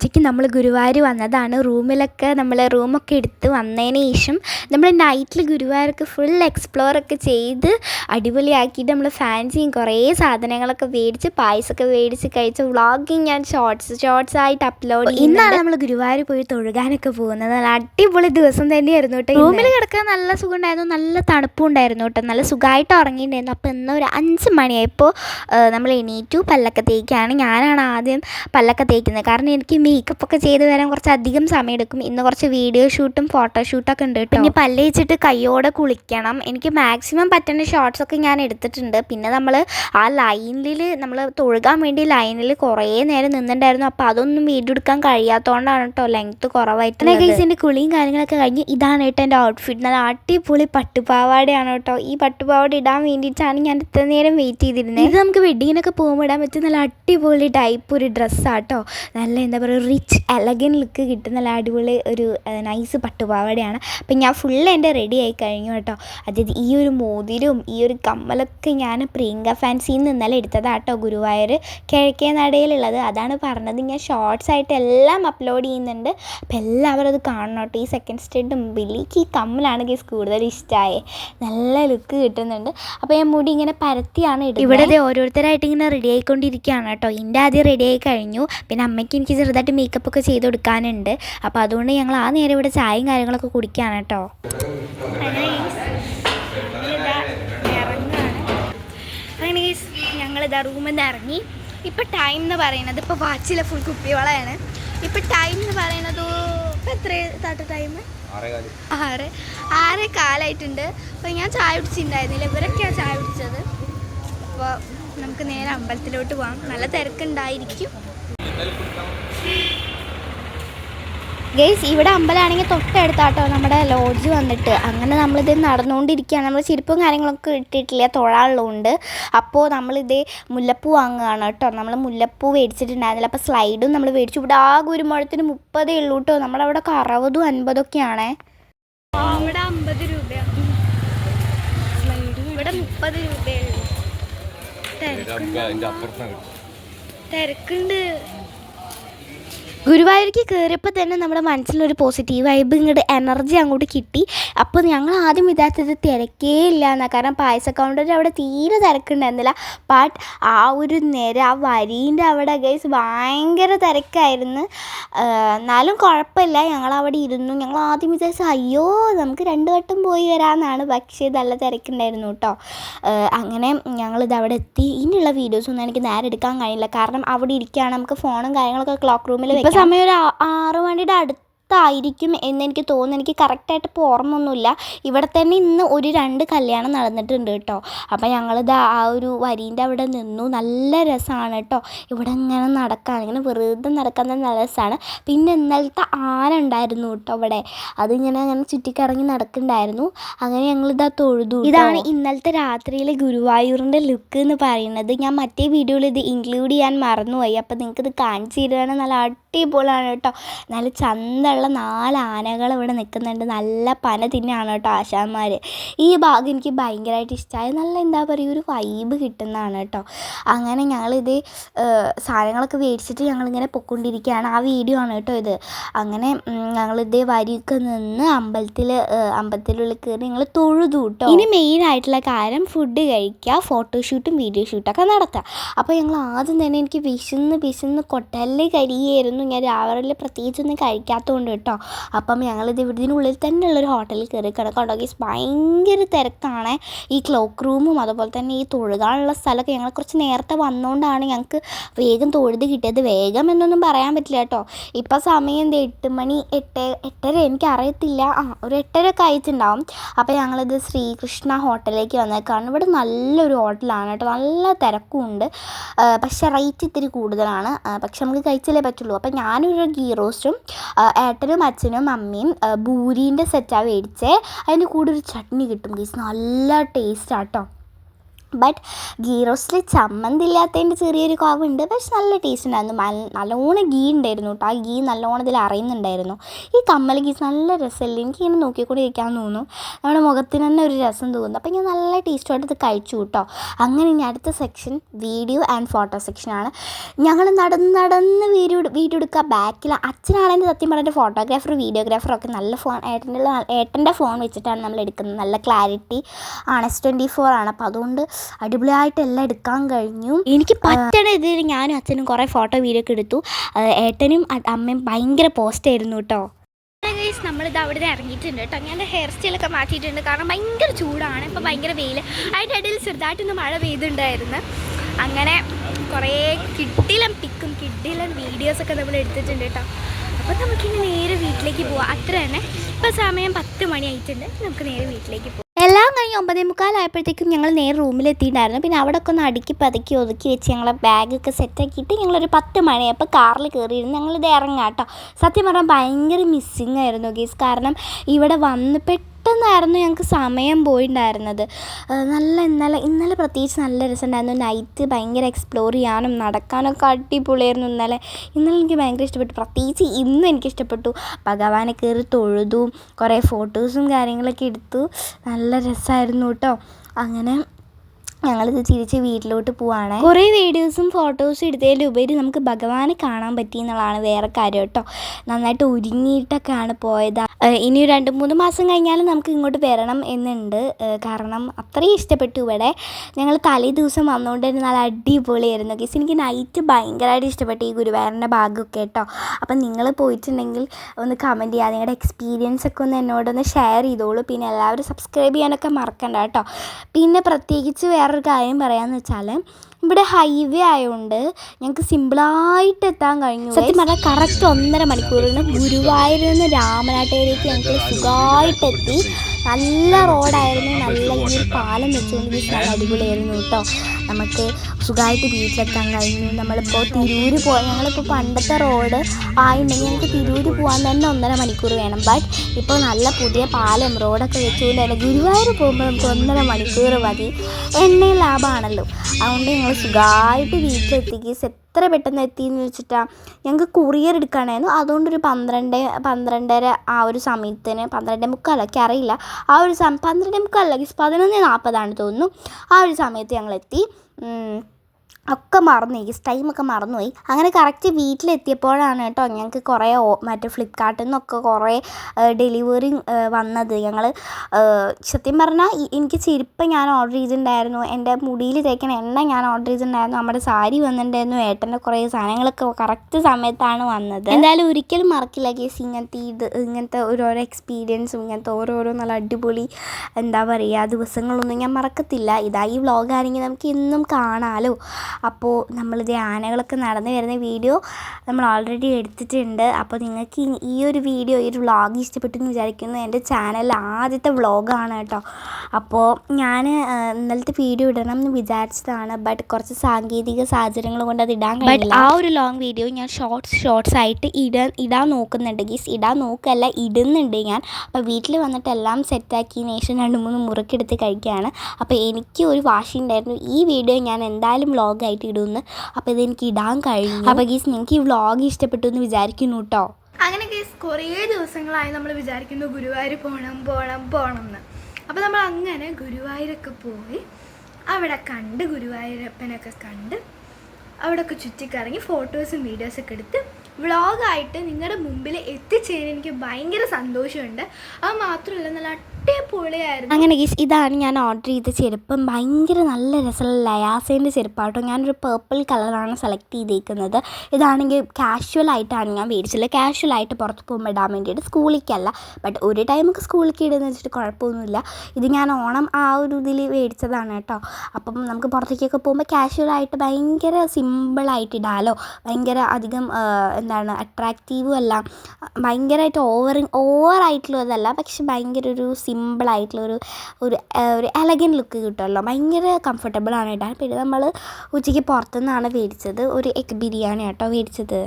ഉച്ചയ്ക്ക് നമ്മൾ ഗുരുവായൂർ വന്നതാണ്. റൂമിലൊക്കെ നമ്മൾ റൂമൊക്കെ എടുത്ത് വന്നതിന് ശേഷം നമ്മൾ നൈറ്റിൽ ഗുരുവായൂരൊക്കെ ഫുൾ എക്സ്പ്ലോറൊക്കെ ചെയ്ത് അടിപൊളിയാക്കിയിട്ട് നമ്മൾ ഫാൻസിയും കുറേ സാധനങ്ങളൊക്കെ മേടിച്ച് പായസമൊക്കെ മേടിച്ച് കഴിച്ച് വ്ളോഗിങ് ഞാൻ ഷോർട്സ് ഷോർട്സ് ആയിട്ട് അപ്ലോഡ് ഇന്നാണ് നമ്മൾ ഗുരുവായൂർ പോയി തൊഴുകാനൊക്കെ പോകുന്നത്. നല്ല അടിപൊളി ദിവസം തന്നെയായിരുന്നു കേട്ടോ റൂമിൽ കിടക്കാൻ നല്ല സുഖം ഉണ്ടായിരുന്നു നല്ല തണുപ്പും ഉണ്ടായിരുന്നു കേട്ടോ. നല്ല സുഖമായിട്ട് ഉറങ്ങിയിട്ടുണ്ടായിരുന്നു. അപ്പോൾ ഇന്ന് ഒരു അഞ്ച് മണിയായപ്പോൾ നമ്മൾ എണീറ്റു പല്ലൊക്കെ തേക്കാണ്. ഞാനാണ് ആദ്യം പല്ലൊക്കെ തേക്കുന്നത്. കാരണം എനിക്ക് മേക്കപ്പ് ഒക്കെ ചെയ്ത് വരാൻ കുറച്ച് അധികം സമയം എടുക്കും ഇന്ന് കുറച്ച് വീഡിയോ ഷൂട്ടും ഫോട്ടോഷൂട്ടൊക്കെ ഉണ്ട് കേട്ടോ. ഇനി പല്ല് വെച്ചിട്ട് കയ്യോടെ കുളിക്കണം. എനിക്ക് മാക്സിമം പറ്റുന്ന ഷോർട്സ് ഒക്കെ ഞാൻ എടുത്തിട്ടുണ്ട്. പിന്നെ നമ്മൾ ആ ലൈനിൽ നമ്മൾ തൊഴുകാൻ വേണ്ടി ലൈനിൽ കുറേ നേരം നിന്നിട്ടുണ്ടായിരുന്നു. അപ്പോൾ അതൊന്നും വീഡിയോ എടുക്കാൻ കഴിയാത്തതുകൊണ്ടാണ് കേട്ടോ ലെങ്ത്ത് കുറവായിട്ട് ഗൈസിന്റെ കുളിയും കാര്യങ്ങളൊക്കെ കഴിഞ്ഞ് ഇതാണ് കേട്ടോ എന്റെ ഔട്ട്ഫിറ്റ് നല്ല അടിപൊളി പട്ടുപാവാടയാണ് കേട്ടോ. ഈ പട്ടുപാവാട ഇടാൻ വേണ്ടിയിട്ടാണ് ഞാൻ ഇത്ര നേരം വെയിറ്റ് ചെയ്തിരുന്നത് ഇത് നമുക്ക് വെഡിങ്ങിനൊക്കെ പോകുമ്പോൾ ഇടാൻ പറ്റിയ നല്ല അടിപൊളി ടൈപ്പ് ഒരു ഡ്രസ്സാട്ടോ നല്ല എന്താ പറയുക റിച്ച് എലഗൻ ലുക്ക് കിട്ടുന്ന നല്ല അടിപൊളി ഒരു നൈസ് പട്ടുപാവാടയാണ്. അപ്പം ഞാൻ ഫുൾ എന്റെ റെഡി ആയി കഴിഞ്ഞു കേട്ടോ. അതായത് ഈ ഒരു മോതിരും ഈ ഒരു കമ്മലൊക്കെ ഞാൻ പ്രിയങ്ക ഫാൻസിയിൽ നിന്ന് ഇന്നലെ എടുത്തതാട്ടോ ഗുരുവായൂർ. കിഴക്കേ നടയിലുള്ളത്. അതാണ് പറഞ്ഞത്. ഞാൻ ഷോർട്സ് ആയിട്ട് എല്ലാം അപ്ലോഡ് ചെയ്യുന്നുണ്ട്. അപ്പം എല്ലാവരും അത് കാണണം കേട്ടോ. ഈ സെക്കൻഡ് സ്റ്റെഡും ബില്ലിക്ക് ഈ കമ്മലാണ് കേസ് കൂടുതൽ ഇഷ്ടമായേ നല്ല ലുക്ക് കിട്ടുന്നുണ്ട്. അപ്പോൾ ഞാൻ മുടി ഇങ്ങനെ പരത്തിയാണ് ഇടുന്നത്. ഇവിടെ ഓരോരുത്തരായിട്ട് ഇങ്ങനെ റെഡി ആയിക്കൊണ്ടിരിക്കുകയാണ് കേട്ടോ. എന്റെ ആദ്യം റെഡി ആയി കഴിഞ്ഞു. പിന്നെ അമ്മയ്ക്ക് എനിക്ക് ചെറുതായിട്ട് മേക്കപ്പ് ഒക്കെ ചെയ്ത് കൊടുക്കാനുണ്ട്. അപ്പോൾ അതുകൊണ്ട് ഞങ്ങൾ ആ നേരം ഇവിടെ ചായയും കാര്യങ്ങളൊക്കെ കുടിക്കുകയാണ് കേട്ടോ. അങ്ങനെ ഞങ്ങളിതാ റൂമിൽ നിന്ന് ഇറങ്ങി. ഇപ്പം ടൈം എന്ന് പറയുന്നത് ഇപ്പോൾ വാച്ചിലെ ഫുൾ കുപ്പിവളയാണ്. ഇപ്പം ടൈം എന്ന് പറയുന്നത് ഇപ്പം എത്ര താട്ട ടൈം ആറ്. ആറ് കാലായിട്ടുണ്ട്. അപ്പോൾ ഞാൻ ചായ കുടിച്ചിട്ടുണ്ടായിരുന്നില്ല. ഇവരൊക്കെയാണ് ചായ കുടിച്ചത്. അപ്പോൾ നമുക്ക് നേരെ അമ്പലത്തിലോട്ട് പോകാം നല്ല തിരക്കുണ്ടായിരിക്കും. ഗേസ് ഇവിടെ അമ്പലമാണെങ്കിൽ തൊട്ടടുത്താട്ടോ നമ്മുടെ ലോഡ്ജ് വന്നിട്ട്. അങ്ങനെ നമ്മളിത് നടന്നുകൊണ്ടിരിക്കുകയാണ്. നമ്മൾ ചെരുപ്പും കാര്യങ്ങളൊക്കെ ഇട്ടിട്ടില്ല തൊഴാനുള്ളതുകൊണ്ട്. അപ്പോൾ നമ്മളിത് മുല്ലപ്പൂ വാങ്ങുകയാണ് കേട്ടോ. നമ്മൾ മുല്ലപ്പൂ മേടിച്ചിട്ടുണ്ടായിരുന്നില്ല. അപ്പോൾ സ്ലൈഡും നമ്മൾ മേടിച്ചു. ഇവിടെ ആകെ ഒരു മുഴത്തിന് മുപ്പതേ ഉള്ളൂ കേട്ടോ. നമ്മുടെ അവിടെ അറുപതും അൻപതൊക്കെയാണേ. ഇവിടെ അമ്പത് രൂപയാണ് ഇവിടെ മുപ്പത് തിരക്കുണ്ട്. ഗുരുവായൂർക്ക് കയറിയപ്പോൾ തന്നെ നമ്മുടെ മനസ്സിലൊരു പോസിറ്റീവ് വൈബ് ഇങ്ങോട്ട് എനർജി അങ്ങോട്ട് കിട്ടി. അപ്പോൾ ഞങ്ങൾ ആദ്യം വിചാരിച്ചത് തിരക്കേ ഇല്ല എന്നാൽ കാരണം പായസ കൗണ്ടറിന്റെ അവിടെ തീരെ തിരക്കുണ്ടായിരുന്നില്ല. ബട്ട് ആ ഒരു നേര ആ വരീന്റെ അവിടെ ഗൈസ് ഭയങ്കര തിരക്കായിരുന്നു. എന്നാലും കുഴപ്പമില്ല. ഞങ്ങൾ അവിടെ ഇരുന്നു. ഞങ്ങൾ ആദ്യം വിചാരിച്ചു അയ്യോ നമുക്ക് രണ്ട് വട്ടം പോയി വരാമെന്നാണ് പക്ഷേ നല്ല തിരക്കുണ്ടായിരുന്നു കേട്ടോ. അങ്ങനെ ഞങ്ങളിത് അവിടെ എത്തി. ഇനിയുള്ള വീഡിയോസൊന്നും എനിക്ക് നേരെ എടുക്കാൻ കഴിയില്ല. കാരണം അവിടെ ഇരിക്കുകയാണ്. നമുക്ക് ഫോണും കാര്യങ്ങളൊക്കെ ക്ലോക്ക് റൂമിൽ സമയം ഒരു ആറു മണിയുടെ അടുത്തായിരിക്കും എന്ന് എനിക്ക് തോന്നുന്നു. എനിക്ക് കറക്റ്റായിട്ട് ഇപ്പോൾ ഓർമ്മയൊന്നുമില്ല. ഇവിടെ തന്നെ ഇന്ന് ഒരു രണ്ട് കല്യാണം നടന്നിട്ടുണ്ട് കേട്ടോ. അപ്പോൾ ഞങ്ങളിത് ആ ഒരു വരീന്റെ അവിടെ നിന്നു. നല്ല രസമാണ് കേട്ടോ. ഇവിടെ ഇങ്ങനെ നടക്കാൻ ഇങ്ങനെ വെറുതെ നടക്കാൻ തന്നെ നല്ല രസമാണ് പിന്നെ ഇന്നലത്തെ ആന ഉണ്ടായിരുന്നു കേട്ടോ ഇവിടെ. അതിങ്ങനെ അങ്ങനെ ചുറ്റിക്കറങ്ങി നടക്കുന്നുണ്ടായിരുന്നു. അങ്ങനെ ഞങ്ങളിതാ തൊഴുതു ഇതാണ് ഇന്നലത്തെ രാത്രിയിലെ ഗുരുവായൂരിന്റെ ലുക്ക് എന്ന് പറയുന്നത്. ഞാൻ മറ്റേ വീഡിയോയിൽ ഇത് ഇൻക്ലൂഡ് ചെയ്യാൻ മറന്നുപോയി. അപ്പോൾ നിങ്ങൾക്കിത് കാണിച്ചു തരുവാണ് നല്ല അടിപൊളിയാണ് കേട്ടോ. നല്ല ചന്തമുള്ള നാല് ആനകൾ ഇവിടെ നിൽക്കുന്നുണ്ട്. നല്ല പന തിന്നാണ് കേട്ടോ ആശാന്മാർ ഈ ഭാഗം എനിക്ക് ഭയങ്കരമായിട്ട് ഇഷ്ടമായി നല്ല എന്താ പറയുക ഒരു വൈബ് കിട്ടുന്നതാണ് കേട്ടോ. അങ്ങനെ ഞങ്ങളിത് സാധനങ്ങളൊക്കെ മേടിച്ചിട്ട് ഞങ്ങളിങ്ങനെ പൊക്കൊണ്ടിരിക്കുകയാണ് ആ വീഡിയോ ആണ് കേട്ടോ ഇത്. അങ്ങനെ ഞങ്ങളിത് വരിയൊക്കെ നിന്ന് അമ്പലത്തിൽ അമ്പലത്തിലുള്ള കയറി ഞങ്ങൾ തൊഴുതു കേട്ടോ. ഇനി മെയിൻ ആയിട്ടുള്ള കാര്യം ഫുഡ് കഴിക്കുക ഫോട്ടോഷൂട്ടും വീഡിയോ ഷൂട്ടൊക്കെ നടത്തുക. അപ്പോൾ ഞങ്ങൾ ആദ്യം തന്നെ എനിക്ക് വിശന്ന് വിശന്ന് കൊട്ടലിൽ കരിയായിരുന്നു ഞാൻ രാവിലെ പ്രത്യേകിച്ചൊന്നും കഴിക്കാത്തതുകൊണ്ട് കേട്ടോ. അപ്പം ഞങ്ങളിത് ഇതിനുള്ളിൽ തന്നെയുള്ളൊരു ഹോട്ടലിൽ കയറി കിടക്കാം ഗീസ് ഭയങ്കര തിരക്കാണ്. ഈ ക്ലോക്ക് റൂമും അതുപോലെ തന്നെ ഈ തൊഴുകാനുള്ള സ്ഥലമൊക്കെ ഞങ്ങൾ കുറച്ച് നേരത്തെ വന്നുകൊണ്ടാണ് ഞങ്ങൾക്ക് വേഗം തൊഴുത് കിട്ടിയത്. വേഗം എന്നൊന്നും പറയാൻ പറ്റില്ല കേട്ടോ. ഇപ്പം സമയം എന്താ എട്ട് മണി എട്ട് എട്ടര എനിക്കറിയത്തില്ല ആ ഒരു എട്ടര ഒക്കെ ആയിട്ടുണ്ടാവും. അപ്പോൾ ഞങ്ങളിത് ശ്രീകൃഷ്ണ ഹോട്ടലിലേക്ക് വന്നേക്കാണ്. ഇവിടെ നല്ലൊരു ഹോട്ടലാണ് കേട്ടോ. നല്ല തിരക്കുമുണ്ട് ഉണ്ട്. പക്ഷേ റേറ്റ് ഇത്തിരി കൂടുതലാണ്. പക്ഷെ നമുക്ക് കഴിച്ചാലേ പറ്റുള്ളൂ. അപ്പം ഞാനൊരു ഗീ റോസ്റ്റും ഏട്ടനും അച്ഛനും അമ്മയും ബൂരീന്റെ സെറ്റാണ് മേടിച്ചത് അതിന്റെ കൂടെ ഒരു ചട്നി കിട്ടും ഗീസ് നല്ല ടേസ്റ്റാട്ടോ ബട്ട് ഗീ റോസ്റ്റിൽ ചമ്മന്തി ഇല്ലാത്തതിന്റെ ചെറിയൊരു കുറവുണ്ട്. പക്ഷെ നല്ല ടേസ്റ്റ് ഉണ്ടായിരുന്നു. നല്ലോണം ഗീ ഉണ്ടായിരുന്നു കേട്ടോ ആ ഗീ നല്ലോണം ഇതിൽ അറിയുന്നുണ്ടായിരുന്നു ഈ കമ്മൽ ഗീസ് നല്ല രസമല്ലേ? എനിക്ക് ഇങ്ങനെ നോക്കിക്കൂടി ഇരിക്കാൻ തോന്നുന്നു. നമ്മുടെ മുഖത്തിന് തന്നെ ഒരു രസം തോന്നുന്നു. അപ്പോൾ ഞാൻ നല്ല ടേസ്റ്റുമായിട്ട് ഇത് കഴിച്ചു കേട്ടോ അങ്ങനെ ഇനി അടുത്ത സെക്ഷൻ വീഡിയോ ആൻഡ് ഫോട്ടോ സെക്ഷനാണ് ഞങ്ങൾ നടന്ന് നടന്ന് വീഡിയോ വീഡിയോ എടുക്കുക. ബാക്കിൽ അച്ഛനാണെങ്കിൽ സത്യം പറഞ്ഞിട്ട് ഫോട്ടോഗ്രാഫർ വീഡിയോഗ്രാഫർ ഒക്കെ നല്ല ഫോൺ ഏട്ടന്റെ ഏട്ടന്റെ ഫോൺ വെച്ചിട്ടാണ് നമ്മൾ എടുക്കുന്നത്. നല്ല ക്ലാരിറ്റി ആണ് എസ് ട്വന്റി ഫോർ ആണ്. അപ്പോൾ അതുകൊണ്ട് അടിപൊളിയായിട്ട് എല്ലാം എടുക്കാൻ കഴിഞ്ഞു. എനിക്ക് പറ്റണ ഇതിൽ ഞാനും അച്ഛനും കുറേ ഫോട്ടോ വീഡിയോ ഒക്കെ എടുത്തു. ഏട്ടനും അമ്മയും ഭയങ്കര പോസ്റ്റ് ആയിരുന്നു കേട്ടോ ഗൈസ് നമ്മളിത് അവിടെ ഇറങ്ങിയിട്ടുണ്ട് കേട്ടോ ഞാൻ ഹെയർ സ്റ്റൈലൊക്കെ മാറ്റിയിട്ടുണ്ട്. കാരണം ഭയങ്കര ചൂടാണ്. ഇപ്പോൾ ഭയങ്കര വെയിൽ അതിന്റെ ഇടയിൽ ചെറുതായിട്ടൊന്ന് മഴ പെയ്തിട്ടുണ്ടായിരുന്നു. അങ്ങനെ കുറേ കിട്ടിലും പിക്കും കിഡിലം വീഡിയോസൊക്കെ നമ്മൾ എടുത്തിട്ടുണ്ട് കേട്ടോ അപ്പോൾ നമുക്കിനി നേരെ വീട്ടിലേക്ക് പോവാം. അത്ര തന്നെ ഇപ്പോൾ സമയം പത്ത് മണി ആയിട്ടുണ്ട്. നമുക്ക് നേരെ വീട്ടിലേക്ക് പോവാം. ഒമ്പതേ മുക്കാലായപ്പോഴത്തേക്കും ഞങ്ങൾ നേരെ റൂമിലെത്തിയിട്ടുണ്ടായിരുന്നു. പിന്നെ അവിടെ ഒക്കെ ഒന്ന് അടുക്കി പതുക്കി ഒതുക്കി വെച്ച് ഞങ്ങളെ ബാഗൊക്കെ സെറ്റാക്കിയിട്ട് ഞങ്ങളൊരു പത്ത് മണിയപ്പോൾ കാറിൽ കയറിയിരുന്നു. ഞങ്ങളിത് ഇറങ്ങാം കേട്ടോ സത്യം പറഞ്ഞാൽ ഭയങ്കര മിസ്സിങ് ആയിരുന്നു ഗീസ് കാരണം ഇവിടെ വന്ന് പെട്ടെന്നായിരുന്നു ഞങ്ങൾക്ക് സമയം പോയിട്ടുണ്ടായിരുന്നത് നല്ല ഇന്നലെ ഇന്നലെ പ്രത്യേകിച്ച് നല്ല രസമുണ്ടായിരുന്നു നൈറ്റ് ഭയങ്കര എക്സ്പ്ലോർ ചെയ്യാനും നടക്കാനൊക്കെ അടിപൊളിയായിരുന്നു ഇന്നലെ. ഇന്നലെ എനിക്ക് ഭയങ്കര ഇഷ്ടപ്പെട്ടു. പ്രത്യേകിച്ച് ഇന്നും എനിക്ക് ഇഷ്ടപ്പെട്ടു. ഭഗവാനെ കയറി തൊഴുതു കുറേ ഫോട്ടോസും കാര്യങ്ങളൊക്കെ എടുത്തു. നല്ല രസമായിരുന്നു കേട്ടോ അങ്ങനെ ഞങ്ങളിത് തിരിച്ച് വീട്ടിലോട്ട് പോവാണ്. കുറേ വീഡിയോസും ഫോട്ടോസും എടുത്തതിലുപരി നമുക്ക് ഭഗവാനെ കാണാൻ പറ്റി എന്നുള്ളതാണ് വേറെ കാര്യം കേട്ടോ. നന്നായിട്ട് ഒരുങ്ങിയിട്ടൊക്കെയാണ് പോയത്. ഇനി രണ്ട് മൂന്ന് മാസം കഴിഞ്ഞാൽ നമുക്ക് ഇങ്ങോട്ട് വരണം എന്നുണ്ട്. കാരണം അത്രയും ഇഷ്ടപ്പെട്ടു ഇവിടെ. ഞങ്ങൾ തലേ ദിവസം വന്നുകൊണ്ടിരുന്ന നല്ല അടിപൊളിയായിരുന്നു. കേസ് എനിക്ക് നൈറ്റ് ഭയങ്കരമായിട്ട് ഇഷ്ടപ്പെട്ടു ഈ ഗുരുവായൂരിന്റെ ഭാഗമൊക്കെ കേട്ടോ. അപ്പം നിങ്ങൾ പോയിട്ടുണ്ടെങ്കിൽ ഒന്ന് കമന്റ് ചെയ്യുക നിങ്ങളുടെ എക്സ്പീരിയൻസ് ഒക്കെ ഒന്ന് എന്നോടൊന്ന് ഷെയർ ചെയ്തോളൂ. പിന്നെ എല്ലാവരും സബ്സ്ക്രൈബ് ചെയ്യാനൊക്കെ മറക്കണ്ട കേട്ടോ. പിന്നെ പ്രത്യേകിച്ച് വേറൊരു കാര്യം പറയാമെന്ന് വെച്ചാൽ ഇവിടെ ഹൈവേ ആയതുകൊണ്ട് ഞങ്ങൾക്ക് സിമ്പിളായിട്ട് എത്താൻ കഴിഞ്ഞു സത്യം പറഞ്ഞാൽ കറക്റ്റ് ഒന്നര മണിക്കൂറിന് ഗുരുവായൂരിൽ നിന്ന് രാമനാട്ടയിലേക്ക് ഞങ്ങൾക്ക് സുഖമായിട്ട് എത്തി. നല്ല റോഡായിരുന്നു നല്ല ഈ പാലം വെച്ചുകൊണ്ട് നല്ല അടിപൊളിയായിരുന്നു കേട്ടോ. നമുക്ക് സുഖമായിട്ട് വീട്ടിലെത്താൻ കഴിഞ്ഞു. നമ്മളിപ്പോൾ തിരൂര് പോയി ഞങ്ങളിപ്പോൾ പണ്ടത്തെ റോഡ് ആയിട്ടുണ്ടെങ്കിൽ ഞങ്ങൾക്ക് തിരൂര് പോകാൻ തന്നെ ഒന്നര മണിക്കൂർ വേണം. ബട്ട് ഇപ്പോൾ നല്ല പുതിയ പാലം റോഡൊക്കെ വെച്ചുകൊണ്ട് തന്നെ ഗുരുവായൂർ പോകുമ്പോൾ നമുക്ക് ഒന്നര മണിക്കൂർ മതി. എണ്ണയും ലാഭമാണല്ലോ അതുകൊണ്ട് ഞങ്ങൾ സുഖമായിട്ട് വീട്ടിലെത്തിക്കുക എത്ര പെട്ടെന്ന് എത്തിയെന്ന് വെച്ചിട്ടാണ് ഞങ്ങൾക്ക് കൊറിയർ എടുക്കണമായിരുന്നു അതുകൊണ്ടൊരു പന്ത്രണ്ട് പന്ത്രണ്ടര ആ ഒരു സമയത്തിന് പന്ത്രണ്ട് മുക്കാലൊക്കെ അറിയില്ല. ആ ഒരു സമയം പന്ത്രണ്ട് മുക്കാലല്ല പതിനൊന്ന് നാൽപ്പതാണ് തോന്നുന്നു. ആ ഒരു സമയത്ത് ഉം. ഒക്കെ മറന്നുപോയി ടൈമൊക്കെ മറന്നുപോയി അങ്ങനെ കറക്റ്റ് വീട്ടിലെത്തിയപ്പോഴാണ് കേട്ടോ ഞങ്ങൾക്ക് കുറേ മറ്റേ ഫ്ലിപ്കാർട്ടിൽ നിന്നൊക്കെ കുറേ ഡെലിവറി വന്നത്. ഞങ്ങൾ സത്യം പറഞ്ഞാൽ എനിക്ക് ചെരുപ്പ് ഞാൻ ഓർഡർ ചെയ്തിട്ടുണ്ടായിരുന്നു. എന്റെ മുടിയിൽ തേക്കണ എണ്ണ ഞാൻ ഓർഡർ ചെയ്തിട്ടുണ്ടായിരുന്നു. നമ്മുടെ സാരി വന്നിട്ടുണ്ടായിരുന്നു. ഏട്ടന്റെ കുറേ സാധനങ്ങളൊക്കെ കറക്റ്റ് സമയത്താണ് വന്നത്. എന്തായാലും ഒരിക്കലും മറക്കില്ല കേസ് ഇങ്ങനത്തെ ഇത് ഇങ്ങനത്തെ ഓരോരോ എക്സ്പീരിയൻസും ഇങ്ങനത്തെ ഓരോരോ നല്ല അടിപൊളി എന്താ പറയുക ദിവസങ്ങളൊന്നും ഞാൻ മറക്കത്തില്ല. ഇതാ ഈ വ്ളോഗാണെങ്കിൽ നമുക്ക് എന്നും കാണാമല്ലോ അപ്പോൾ നമ്മളിത് ആനകളൊക്കെ നടന്നു വരുന്ന വീഡിയോ നമ്മൾ ഓൾറെഡി എടുത്തിട്ടുണ്ട്. അപ്പോൾ നിങ്ങൾക്ക് ഈ- ഒരു വീഡിയോ ഈ ഒരു വ്ളോഗ് ഇഷ്ടപ്പെട്ടു എന്ന് വിചാരിക്കുന്നു. എന്റെ ചാനൽ ആദ്യത്തെ വ്ളോഗാണ് കേട്ടോ. അപ്പോൾ ഞാൻ ഇന്നലത്തെ വീഡിയോ ഇടണം എന്ന് വിചാരിച്ചതാണ്. ബട്ട് കുറച്ച് സാങ്കേതിക സാഹചര്യങ്ങൾ കൊണ്ട് അത് ഇടാൻ ബട്ട് ആ ഒരു ലോങ് വീഡിയോ ഞാൻ ഷോർട്സ് ഷോർട്സ് ആയിട്ട് ഇടാൻ ഇടാൻ നോക്കുന്നുണ്ട് ഗീസ് ഇടാൻ നോക്കല്ല ഇടുന്നുണ്ട് ഞാൻ. അപ്പോൾ വീട്ടിൽ വന്നിട്ട് എല്ലാം സെറ്റാക്കിയതിന് ശേഷം രണ്ട് മൂന്ന് മുറുക്കെടുത്ത് കഴിക്കുകയാണ്. അപ്പോൾ എനിക്ക് ഒരു വാശി ഉണ്ടായിരുന്നു. ഈ വീഡിയോ ഞാൻ എന്തായാലും വ്ളോഗായിട്ട് ഇടുമെന്ന് അപ്പോൾ ഇതെനിക്ക് ഇടാൻ കഴിഞ്ഞു. അപ്പോൾ ഗീസ് നിങ്ങൾക്ക് ഈ വ്ളോഗ് ഇഷ്ടപ്പെട്ടു എന്ന് വിചാരിക്കുന്നു കേട്ടോ അങ്ങനെ ഗീസ് കുറേ ദിവസങ്ങളായി നമ്മൾ വിചാരിക്കുന്നു ഗുരുവായൂർ പോകണം പോകണം പോകണം എന്ന് അപ്പോൾ നമ്മൾ അങ്ങനെ ഗുരുവായൂരൊക്കെ പോയി. അവിടെ കണ്ട് ഗുരുവായൂരപ്പനൊക്കെ കണ്ട് അവിടെയൊക്കെ ചുറ്റിക്കറങ്ങി ഫോട്ടോസും വീഡിയോസൊക്കെ എടുത്ത് വ്ളോഗായിട്ട് നിങ്ങളുടെ മുമ്പിൽ എത്തിച്ചേരാൻ എനിക്ക് ഭയങ്കര സന്തോഷമുണ്ട്. അത് മാത്രമല്ല നല്ല അങ്ങനെ ഗീസ് ഇതാണ് ഞാൻ ഓർഡർ ചെയ്ത ചെരുപ്പം. ഭയങ്കര നല്ല രസമുള്ള ലയാസേന്റെ ചെരുപ്പാട്ടോ. ഞാനൊരു പേർപ്പിൾ കളറാണ് സെലക്ട് ചെയ്തേക്കുന്നത്. ഇതാണെങ്കിൽ കാഷ്വൽ ആയിട്ടാണ് ഞാൻ മേടിച്ചത്. കാഷ്വൽ ആയിട്ട് പുറത്ത് പോകുമ്പോൾ ഇടാൻ വേണ്ടിയിട്ട് സ്കൂളിലേക്കല്ല ബട്ട് ഒരു ടൈമൊക്കെ സ്കൂളിലേക്ക് ഇടുന്ന വെച്ചിട്ട് കുഴപ്പമൊന്നുമില്ല. ഇത് ഞാൻ ഓണം ആ ഒരു ഇതിൽ മേടിച്ചതാണ് കേട്ടോ. അപ്പം നമുക്ക് പുറത്തേക്കൊക്കെ പോകുമ്പോൾ കാഷ്വൽ ആയിട്ട് ഭയങ്കര സിമ്പിളായിട്ട് ഇടാലോ. ഭയങ്കര അധികം എന്താണ് അട്രാക്റ്റീവും അല്ല. ഭയങ്കരമായിട്ട് ഓവർ ഓവറായിട്ടുള്ളതല്ല പക്ഷെ ഭയങ്കര ഒരു സിമ്പിളായിട്ടുള്ള ഒരു ഒരു ഒരു എലഗൻ ലുക്ക് കിട്ടുമല്ലോ. ഭയങ്കര കംഫർട്ടബിൾ ആണ് ഇടാൻ പിന്നെ നമ്മൾ ഉച്ചയ്ക്ക് പുറത്തുനിന്നാണ് മേടിച്ചത് ഒരു എഗ് ബിരിയാണി കേട്ടോ മേടിച്ചത്